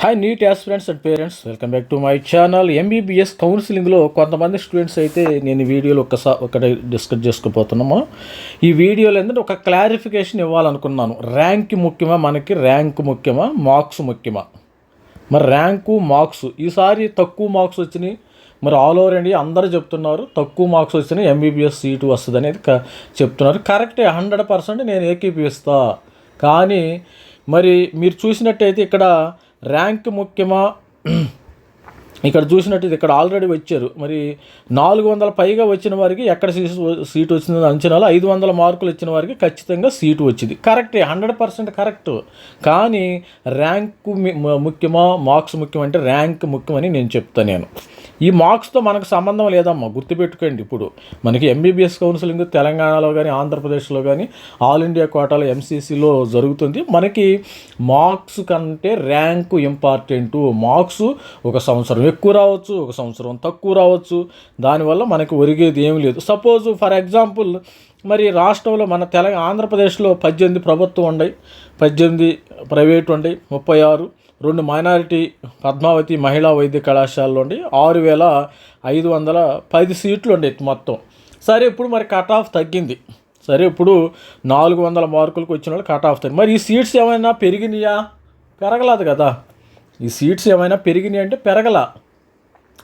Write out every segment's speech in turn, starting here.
Hi NEET aspirants and parents welcome back to my channel MBBS కౌన్సిలింగ్లో కొంతమంది students అయితే నేను వీడియోలు వీడియోలో ఒకసారి ఒకటి డిస్కస్ చేసుకోపోతున్నాము. ఈ వీడియోలో ఏంటంటే ఒక క్లారిఫికేషన్ ఇవ్వాలనుకున్నాను. ర్యాంక్ ముఖ్యమా? మనకి ర్యాంక్ ముఖ్యమా? మార్క్స్ ముఖ్యమా? మరి ర్యాంకు మార్క్స్ ఈసారి తక్కువ మార్క్స్ వచ్చినాయి. మరి ఆల్ ఓవర్ ఇండియా అందరూ చెప్తున్నారు తక్కువ మార్క్స్ వచ్చినాయి ఎంబీబీఎస్ సీటు వస్తుంది అనేది క- చెప్తున్నారు. కరెక్టే హండ్రెడ్ పర్సెంట్ నేను ఏకీపిస్తా కానీ మరి మీరు చూసినట్టయితే ఇక్కడ ర్యాంక్ ముఖ్యమా? ఇక్కడ చూసినట్టు ఇక్కడ ఆల్రెడీ వచ్చారు. మరి నాలుగు వందల పైగా వచ్చిన వారికి ఎక్కడ సీటు సీటు వచ్చిందో అంచనాలు ఐదు వందల మార్కులు వచ్చిన వారికి ఖచ్చితంగా సీటు వచ్చింది. కరెక్టే హండ్రెడ్ పర్సెంట్ కరెక్ట్. కానీ ర్యాంకు ముఖ్యమా మార్క్స్ ముఖ్యం అంటే ర్యాంక్ ముఖ్యమని నేను చెప్తాను నేను. ఈ మార్క్స్తో మనకు సంబంధం లేదమ్మా గుర్తుపెట్టుకోండి ఇప్పుడు. మనకి ఎంబీబీఎస్ కౌన్సిలింగ్ తెలంగాణలో కానీ ఆంధ్రప్రదేశ్లో కానీ ఆల్ ఇండియా కోటాలో ఎంసీసీలో జరుగుతుంది. మనకి మార్క్స్ కంటే ర్యాంకు ఇంపార్టెంట్. మార్క్స్ ఒక సంవత్సరం ఎక్కువ రావచ్చు ఒక సంవత్సరం తక్కువ రావచ్చు. దానివల్ల మనకు ఒరిగేది ఏమీ లేదు. సపోజ్ ఫర్ ఎగ్జాంపుల్ మరి రాష్ట్రంలో మన తెలంగాణ ఆంధ్రప్రదేశ్లో పద్దెనిమిది ప్రభుత్వం ఉండయి పద్దెనిమిది ప్రైవేట్ ఉండయి ముప్పై ఆరు. రెండు మైనారిటీ పద్మావతి మహిళా వైద్య కళాశాలలో ఉండి ఆరు వేల ఐదు వందల పది సీట్లు ఉండే మొత్తం. సరే ఇప్పుడు మరి కట్ ఆఫ్ తగ్గింది. సరే ఇప్పుడు నాలుగు వందల మార్కులకు వచ్చిన వాళ్ళు కట్ ఆఫ్ తగ్గింది మరి ఈ సీట్స్ ఏమైనా పెరిగినాయా? పెరగలేదు కదా. ఈ సీట్స్ ఏమైనా పెరిగినాయి అంటే పెరగల.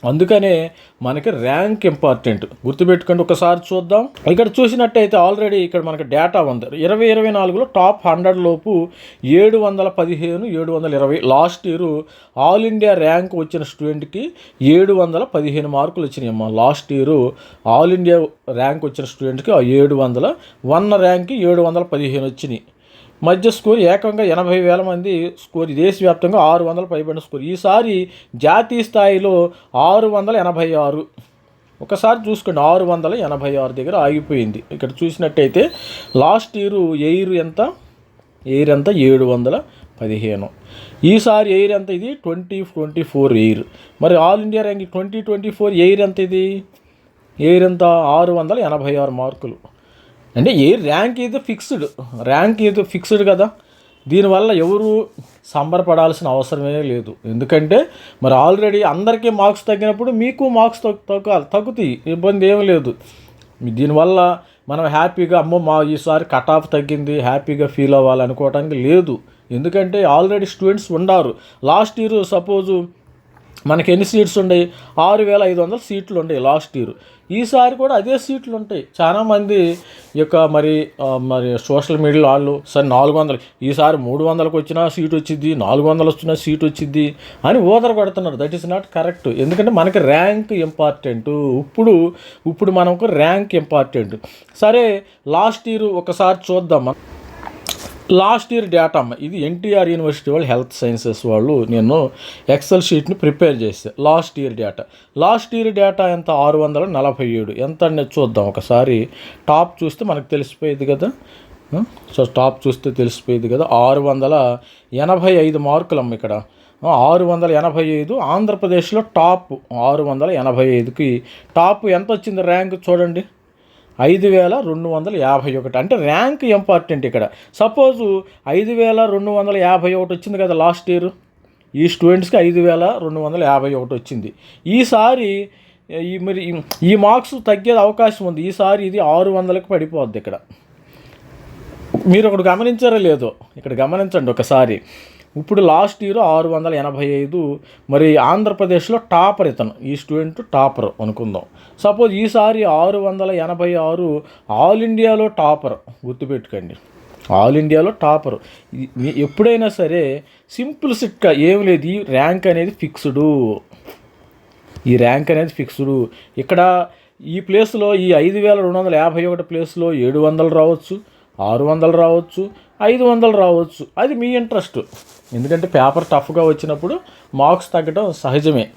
అందుకనే మనకి ర్యాంక్ ఇంపార్టెంట్. గుర్తుపెట్టుకోండి ఒకసారి చూద్దాం. ఇక్కడ చూసినట్టయితే ఆల్రెడీ ఇక్కడ మనకి డేటా ఉంది. ఇరవై ఇరవై నాలుగులో టాప్ హండ్రెడ్ లోపు ఏడు వందల పదిహేను ఏడు వందల ఇరవై. Last year all India rank వచ్చిన స్టూడెంట్కి ఏడు వందల పదిహేను మార్కులు వచ్చినాయమ్మా last year all India rank వచ్చిన స్టూడెంట్కి ఆ ఏడు వందల వన్ ర్యాంక్కి ఏడు వందల పదిహేను వచ్చినాయి. మధ్య స్కోర్ ఏకంగా ఎనభై వేల మంది స్కోర్. దేశవ్యాప్తంగా ఆరు వందల పైబడిన స్కోర్. ఈసారి జాతీయ స్థాయిలో ఆరు వందల ఎనభై ఆరు. ఒకసారి చూసుకోండి ఆరు వందల ఎనభై ఆరు దగ్గర ఆగిపోయింది. ఇక్కడ చూసినట్టయితే లాస్ట్ ఇయర్ ఎయిర్ ఎంత? ఎయిర్ ఎంత? ఏడు వందల పదిహేను. ఈసారి ఎయిర్ ఎంత ఇది? Twenty twenty four AIR. మరి all India rank twenty twenty four AIR ఎంత ఇది? ఎయిర్ ఎంత? ఆరు వందల ఎనభై ఆరు మార్కులు. అంటే ఏ ర్యాంక్ ఏదో ఫిక్స్డ్ ర్యాంక్ ఏదో ఫిక్స్డ్ కదా. దీనివల్ల ఎవరు సంబరపడాల్సిన అవసరమే లేదు. ఎందుకంటే మరి ఆల్రెడీ అందరికీ మార్క్స్ తగ్గినప్పుడు మీకు మార్క్స్ తగ్గు తగ్గాలి తగ్గుతాయి ఇబ్బంది ఏమీ లేదు. దీనివల్ల మనం హ్యాపీగా అమ్మో మా ఈసారి కట్ ఆఫ్ తగ్గింది హ్యాపీగా ఫీల్ అవ్వాలనుకోవడానికి లేదు. ఎందుకంటే ఆల్రెడీ స్టూడెంట్స్ ఉండారు. లాస్ట్ ఇయర్ సపోజు మనకి ఎన్ని సీట్స్ ఉన్నాయి ఆరు వేల ఐదు వందల సీట్లు ఉన్నాయి లాస్ట్ ఇయర్. ఈసారి కూడా అదే సీట్లు ఉంటాయి. చాలామంది ఈ యొక్క మరి మరి సోషల్ మీడియాలో వాళ్ళు సరే నాలుగు వందలు ఈసారి మూడు వందలకు వచ్చినా సీట్ వచ్చింది నాలుగు వందలు వచ్చినా సీట్ వచ్చింది అని ఓదర కొడుతున్నారు దట్ ఈస్ నాట్ కరెక్ట్ ఎందుకంటే మనకి ర్యాంక్ ఇంపార్టెంట్. ఇప్పుడు ఇప్పుడు మనకు ర్యాంక్ ఇంపార్టెంట్. సరే లాస్ట్ ఇయర్ ఒకసారి చూద్దాం. మనం లాస్ట్ ఇయర్ డేటా అమ్మ ఇది ఎన్టీఆర్ యూనివర్సిటీ వాళ్ళు హెల్త్ సైన్సెస్ వాళ్ళు నేను ఎక్సెల్ షీట్ని ప్రిపేర్ చేస్తే last year data. Last year data ఎంత? ఆరు వందల నలభై ఏడు. ఎంత అనేది చూద్దాం ఒకసారి. టాప్ చూస్తే మనకు తెలిసిపోయేది కదా? సో టాప్ చూస్తే తెలిసిపోయేది కదా? ఆరు వందల ఎనభై ఐదు మార్కులు అమ్మ ఇక్కడ. ఆరు వందల ఎనభై ఐదు ఆంధ్రప్రదేశ్లో టాప్. ఆరు వందల ఎనభై ఐదుకి టాప్ ఎంత వచ్చింది ర్యాంక్ చూడండి. ఐదు వేల రెండు వందల యాభై ఒకటి. అంటే ర్యాంక్ ఇంపార్టెంట్ ఇక్కడ. సపోజు ఐదు వేల రెండు వందల యాభై ఒకటి వచ్చింది కదా లాస్ట్ ఇయర్ ఈ స్టూడెంట్స్కి ఐదు వేల రెండు వందల యాభై ఒకటి వచ్చింది. ఈసారి ఈ మరి ఈ- మార్క్స్ తగ్గేది అవకాశం ఉంది. ఈసారి ఇది ఆరు వందలకు పడిపోద్ది ఇక్కడ. మీరు ఒకటి గమనించారో లేదో? ఇక్కడ గమనించండి ఒకసారి. ఇప్పుడు లాస్ట్ ఇయర్ ఆరు వందల ఎనభై ఐదు మరి ఆంధ్రప్రదేశ్లో టాపర్ ఇతను ఈ స్టూడెంట్ టాపర్ అనుకుందాం. సపోజ్ ఈసారి ఆరు వందల ఎనభై ఆరు ఆల్ ఇండియాలో టాపర్ గుర్తుపెట్టుకోండి. ఆల్ ఇండియాలో టాపర్. ఎప్పుడైనా సరే సింపుల్ సిట్గా ఏం లేదు ఈ ర్యాంక్ అనేది ఫిక్స్డు. ఈ ర్యాంక్ అనేది ఫిక్స్డ్. ఇక్కడ ఈ ప్లేస్లో ఈ ఐదు వేల రెండు వందల యాభై ఒకటి ప్లేస్లో ఏడు వందలు రావచ్చు ఆరు వందలు రావచ్చు ఐదు వందలు రావచ్చు. అది మీ ఇంట్రెస్ట్. ఎందుకంటే పేపర్ టఫ్గా వచ్చినప్పుడు మార్క్స్ తగ్గడం సహజమే.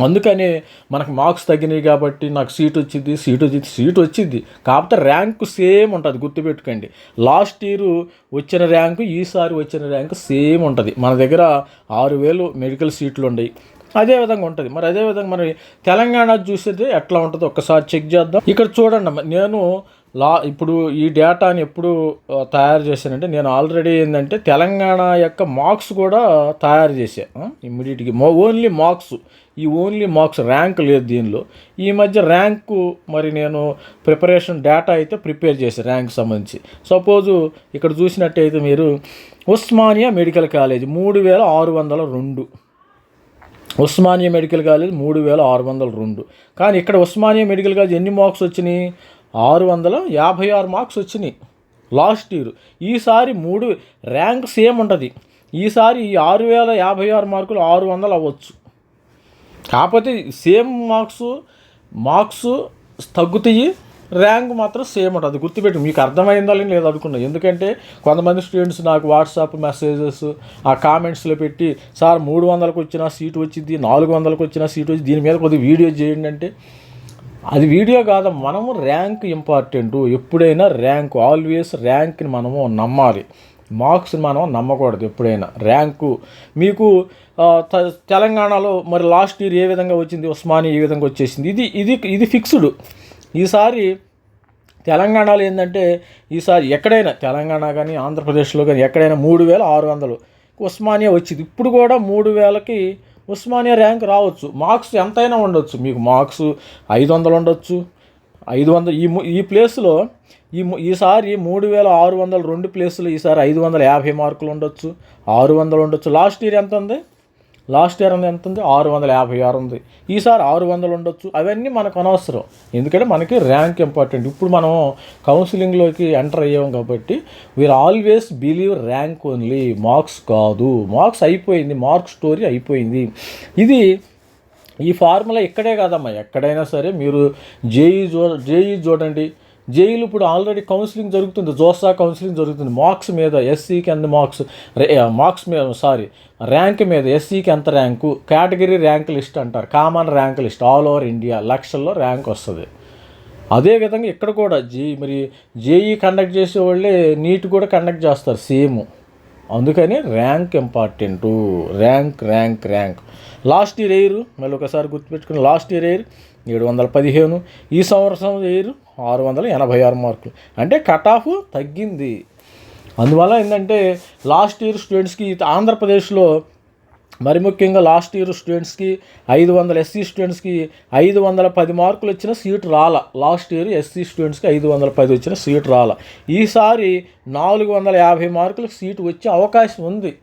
అందుకని మనకు మార్క్స్ తగ్గినాయి కాబట్టి నాకు సీట్ వచ్చింది సీట్ వచ్చింది సీట్ వచ్చింది. కాకపోతే ర్యాంకు సేమ్ ఉంటుంది గుర్తుపెట్టుకోండి. లాస్ట్ ఇయర్ వచ్చిన ర్యాంకు ఈసారి వచ్చిన ర్యాంకు సేమ్ ఉంటుంది. మన దగ్గర ఆరు వేలు మెడికల్ సీట్లు ఉన్నాయి అదే విధంగా ఉంటుంది. మరి అదే విధంగా మరి తెలంగాణ చూసేది ఎట్లా ఉంటుంది ఒక్కసారి చెక్ చేద్దాం. ఇక్కడ చూడండి నేను లా ఇప్పుడు ఈ డేటాని ఎప్పుడు తయారు చేశానంటే నేను ఆల్రెడీ ఏంటంటే తెలంగాణ యొక్క మార్క్స్ కూడా తయారు చేశా ఇమ్మీడియట్గా. Only marks. ఈ ఓన్లీ మార్క్స్ ర్యాంక్ లేదు దీనిలో. ఈ మధ్య ర్యాంకు మరి నేను ప్రిపరేషన్ డేటా అయితే ప్రిపేర్ చేశాను ర్యాంక్ సంబంధించి. సపోజు ఇక్కడ చూసినట్టయితే మీరు ఉస్మానియా మెడికల్ కాలేజ్ మూడు వేల ఆరు వందల రెండు. ఉస్మానియా మెడికల్ కాలేజ్ మూడు వేల ఆరు వందల రెండు. కానీ ఇక్కడ ఉస్మానియా మెడికల్ కాలేజ్ ఎన్ని మార్క్స్ వచ్చినాయి? ఆరు వందల యాభై ఆరు మార్క్స్ వచ్చినాయి. Last year. ఈసారి మూడు ర్యాంక్ సేమ్ ఉంటుంది. ఈసారి ఈ ఆరు వేల యాభై ఆరు మార్కులు ఆరు వందలు అవ్వచ్చు. కాకపోతే సేమ్ మార్క్స్ మార్క్స్ తగ్గుతాయి. ర్యాంక్ మాత్రం సేమ్ ఉంటుంది. గుర్తుపెట్టి మీకు అర్థమైందా లేని లేదు అనుకున్నా ఎందుకంటే కొంతమంది స్టూడెంట్స్ నాకు వాట్సాప్ మెసేజెస్ ఆ కామెంట్స్లో పెట్టి సార్ మూడు వందలకు వచ్చిన సీటు వచ్చింది నాలుగు వందలకు వచ్చిన సీటు వచ్చి దీని మీద కొద్దిగా వీడియో చేయండి అంటే అది వీడియో కాదు మనము ర్యాంక్ ఇంపార్టెంట్. ఎప్పుడైనా ర్యాంక్ ఆల్వేస్ ర్యాంక్ని మనము నమ్మాలి. మార్క్స్ని మనం నమ్మకూడదు ఎప్పుడైనా. ర్యాంకు మీకు తెలంగాణలో మరి లాస్ట్ ఇయర్ ఏ విధంగా వచ్చింది ఉస్మాని ఏ విధంగా వచ్చేసింది ఇది ఇది ఇది ఫిక్స్డ్. ఈసారి తెలంగాణలో ఏంటంటే ఈసారి ఎక్కడైనా తెలంగాణ కానీ ఆంధ్రప్రదేశ్లో కానీ ఎక్కడైనా మూడు వేల ఆరు వందలు ఉస్మానియా వచ్చింది. ఇప్పుడు కూడా మూడు వేలకి ఉస్మానియా ర్యాంక్ రావచ్చు. మార్క్స్ ఎంతైనా ఉండొచ్చు. మీకు మార్క్స్ ఐదు వందలు ఉండొచ్చు. ఐదు వందలు ఈ ఈ ప్లేస్లో ఈ ఈసారి మూడు వేల ఆరు వందల రెండు ప్లేసులు ఈసారి ఐదు వందల యాభై మార్కులు ఉండొచ్చు. ఆరు వందలు ఉండొచ్చు. లాస్ట్ ఇయర్ ఎంత ఉంది? లాస్ట్ ఇయర్ అనేది ఎంత ఉంది? ఆరు వందల యాభై ఆరు ఉంది. ఈసారి ఆరు వందలు ఉండొచ్చు. అవన్నీ మనకు అనవసరం. ఎందుకంటే మనకి ర్యాంక్ ఇంపార్టెంట్. ఇప్పుడు మనం కౌన్సిలింగ్లోకి ఎంటర్ అయ్యాం కాబట్టి we're always believe rank only marks కాదు. మార్క్స్ అయిపోయింది. మార్క్ స్టోరీ అయిపోయింది. ఇది ఈ ఫార్ములా ఇక్కడే కాదమ్మా. ఎక్కడైనా సరే మీరు జేఈ చూ జేఈ చూడండి. జేఈలు ఇప్పుడు ఆల్రెడీ కౌన్సిలింగ్ జరుగుతుంది జోసా కౌన్సిలింగ్ జరుగుతుంది. మార్క్స్ మీద ఎస్సీకి ఎంత మార్క్స్? మార్క్స్ మీద సారీ ర్యాంక్ మీద ఎస్సీకి ఎంత ర్యాంకు? కేటగిరీ ర్యాంక్ లిస్ట్ అంటారు common rank list all over India లక్షల్లో ర్యాంక్ వస్తుంది. అదేవిధంగా ఇక్కడ కూడా జే మరి జేఈ కండక్ట్ చేసే వాళ్ళే నీట్ కూడా కండక్ట్ చేస్తారు సేమ్. అందుకని rank important. Rank rank rank. Last year AIR మళ్ళీ ఒకసారి గుర్తుపెట్టుకుని లాస్ట్ ఇయర్ ఎయిర్ ఏడు వందల పదిహేను. ఈ సంవత్సరం ఎయిర్ ఆరు వందల ఎనభై ఆరు మార్కులు. అంటే కట్ ఆఫ్ తగ్గింది. అందువల్ల ఏంటంటే లాస్ట్ ఇయర్ స్టూడెంట్స్కి ఆంధ్రప్రదేశ్లో మరి ముఖ్యంగా లాస్ట్ ఇయర్ స్టూడెంట్స్కి ఐదు వందల ఎస్సీ స్టూడెంట్స్కి ఐదు వందల పది మార్కులు వచ్చిన సీట్ రాల. లాస్ట్ ఇయర్ ఎస్సీ స్టూడెంట్స్కి ఐదు వందల పది వచ్చిన సీట్ రాల. ఈసారి నాలుగు వందల యాభై మార్కులకు సీటు వచ్చే అవకాశం ఉంది.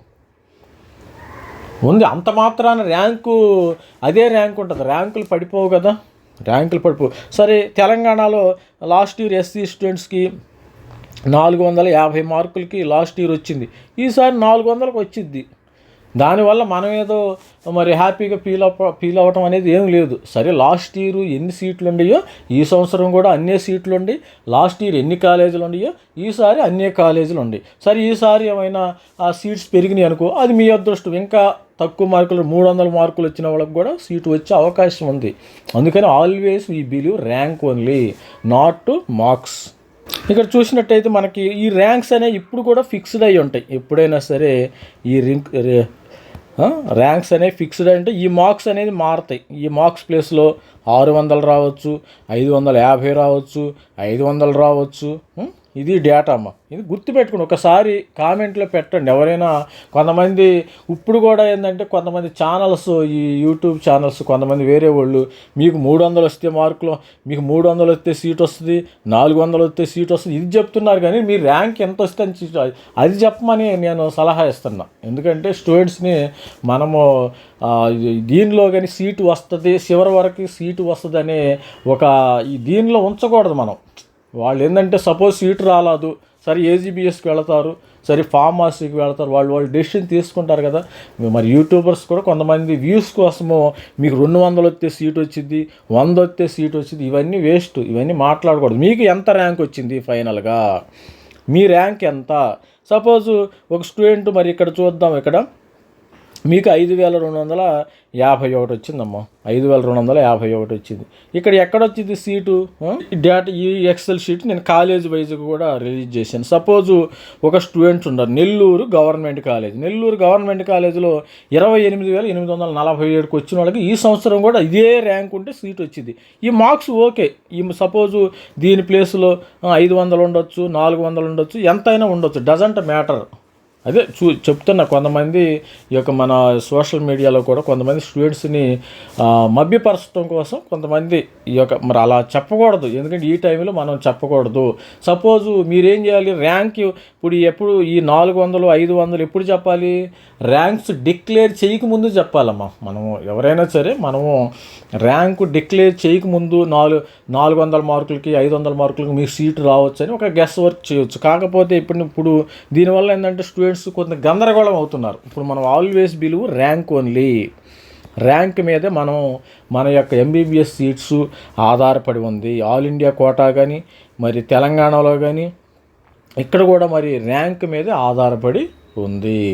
ఉంది. అంత మాత్రాన ర్యాంకు అదే ర్యాంక్ ఉంటుంది. ర్యాంకులు పడిపోవు కదా. ర్యాంకులు పడిపో సరే తెలంగాణలో లాస్ట్ ఇయర్ ఎస్సీ స్టూడెంట్స్కి నాలుగు వందల యాభై మార్కులకి లాస్ట్ ఇయర్ వచ్చింది. ఈసారి నాలుగు వందలకు వచ్చింది దానివల్ల మనం ఏదో మరి హ్యాపీగా ఫీల్ అవ ఫీల్ అవ్వటం అనేది ఏం లేదు. సరే లాస్ట్ ఇయర్ ఎన్ని సీట్లు ఉన్నాయో ఈ సంవత్సరం కూడా అన్నే సీట్లు ఉండి లాస్ట్ ఇయర్ ఎన్ని కాలేజీలు ఉన్నాయో ఈసారి అన్నే కాలేజీలు ఉండి. సరే ఈసారి ఏమైనా ఆ సీట్స్ పెరిగినాయి అనుకో అది మీ అదృష్టం. ఇంకా తక్కువ మార్కులు మూడు వందల మార్కులు వచ్చిన వాళ్ళకి కూడా సీటు వచ్చే అవకాశం ఉంది. అందుకని always we believe rank only not to marks. ఇక్కడ చూసినట్టయితే మనకి ఈ ర్యాంక్స్ అనేవి ఇప్పుడు కూడా ఫిక్స్డ్ అయి ఉంటాయి. ఎప్పుడైనా సరే ఈ రింక్ ర్యాంక్స్ అనేవి ఫిక్స్డ్ అంటే ఈ మార్క్స్ అనేది మారుతాయి. ఈ మార్క్స్ ప్లేస్లో ఆరు వందలు రావచ్చు ఐదు వందల యాభై రావచ్చు ఐదు వందలు రావచ్చు ఇది డేటా అమ్మ. ఇది గుర్తుపెట్టుకుని ఒకసారి కామెంట్లో పెట్టండి. ఎవరైనా కొంతమంది ఇప్పుడు కూడా ఏంటంటే కొంతమంది ఛానల్స్ ఈ యూట్యూబ్ ఛానల్స్ కొంతమంది వేరే వాళ్ళు మీకు మూడు వందలు వస్తే మార్కులు మీకు మూడు వందలు వస్తే సీట్ వస్తుంది నాలుగు వందలు వస్తే సీట్ వస్తుంది ఇది చెప్తున్నారు కానీ మీ ర్యాంక్ ఎంత వస్తే అని అది చెప్పమని నేను సలహా ఇస్తున్నా. ఎందుకంటే స్టూడెంట్స్ని మనము దీనిలో కానీ సీటు వస్తుంది చివరి వరకు సీటు వస్తుంది అనే ఒక దీనిలో ఉంచకూడదు మనం. వాళ్ళు ఏంటంటే సపోజ్ సీటు రాలేదు సరే ఏజీబీఎస్కి వెళతారు సరే ఫార్మసీకి వెళతారు వాళ్ళు వాళ్ళు డెసిషన్ తీసుకుంటారు కదా. మరి యూట్యూబర్స్ కూడా కొంతమంది వ్యూస్ కోసము మీకు రెండు వందలు వస్తే సీట్ వచ్చింది వంద వస్తే సీట్ వచ్చింది ఇవన్నీ వేస్ట్ ఇవన్నీ మాట్లాడకూడదు. మీకు ఎంత ర్యాంక్ వచ్చింది ఫైనల్గా మీ ర్యాంక్ ఎంత? సపోజ్ ఒక స్టూడెంట్ మరి ఇక్కడ చూద్దాం ఇక్కడ. మీకు ఐదు వేల రెండు వందల యాభై ఒకటి వచ్చిందమ్మా. ఐదు వేల రెండు వందల యాభై ఒకటి వచ్చింది. ఇక్కడ ఎక్కడ వచ్చింది సీటు? డేటా ఈ ఎక్సెల్ షీట్ నేను కాలేజ్ వైజ్ కూడా రిలీజ్ చేశాను. సపోజు ఒక స్టూడెంట్స్ ఉన్నారు. Nellore government college Nellore government కాలేజీలో ఇరవై ఎనిమిది వేల ఎనిమిది వందల నలభై ఏడుకి వచ్చిన వాళ్ళకి ఈ సంవత్సరం కూడా ఇదే ర్యాంక్ ఉంటే సీట్ వచ్చింది. ఈ మార్క్స్ ఓకే ఈ సపోజు దీని ప్లేస్లో ఐదు వందలు ఉండొచ్చు నాలుగు వందలు ఉండొచ్చు ఎంతైనా ఉండొచ్చు. డజంట్ మ్యాటర్ అదే చూ చెప్తున్నా కొంతమంది ఈ యొక్క మన సోషల్ మీడియాలో కూడా కొంతమంది స్టూడెంట్స్ని మభ్యపరచడం కోసం కొంతమంది ఈ యొక్క మరి అలా చెప్పకూడదు. ఎందుకంటే ఈ టైంలో మనం చెప్పకూడదు. సపోజు మీరేం చేయాలి? ర్యాంక్ ఇప్పుడు ఎప్పుడు ఈ నాలుగు వందలు ఐదు వందలు ఎప్పుడు చెప్పాలి? ర్యాంక్స్ డిక్లేర్ చేయకముందు చెప్పాలమ్మా. మనము ఎవరైనా సరే మనము ర్యాంకు డిక్లేర్ చేయకముందు నాలుగు నాలుగు వందల మార్కులకి ఐదు వందల మార్కులకి మీకు సీటు రావచ్చు అని ఒక గెస్ వర్క్ చేయొచ్చు. కాకపోతే ఇప్పుడు ఇప్పుడు దీనివల్ల ఏంటంటే స్టూడెంట్స్ కొంత గందరగోళం అవుతున్నారు. ఇప్పుడు మనం always below rank only rank మీదే మనం మన యొక్క ఎంబీబీఎస్ సీట్స్ ఆధారపడి ఉంది. ఆల్ ఇండియా కోటా కానీ మరి తెలంగాణలో కానీ ఇక్కడ కూడా మరి ర్యాంక్ మీదే ఆధారపడి ఉంది.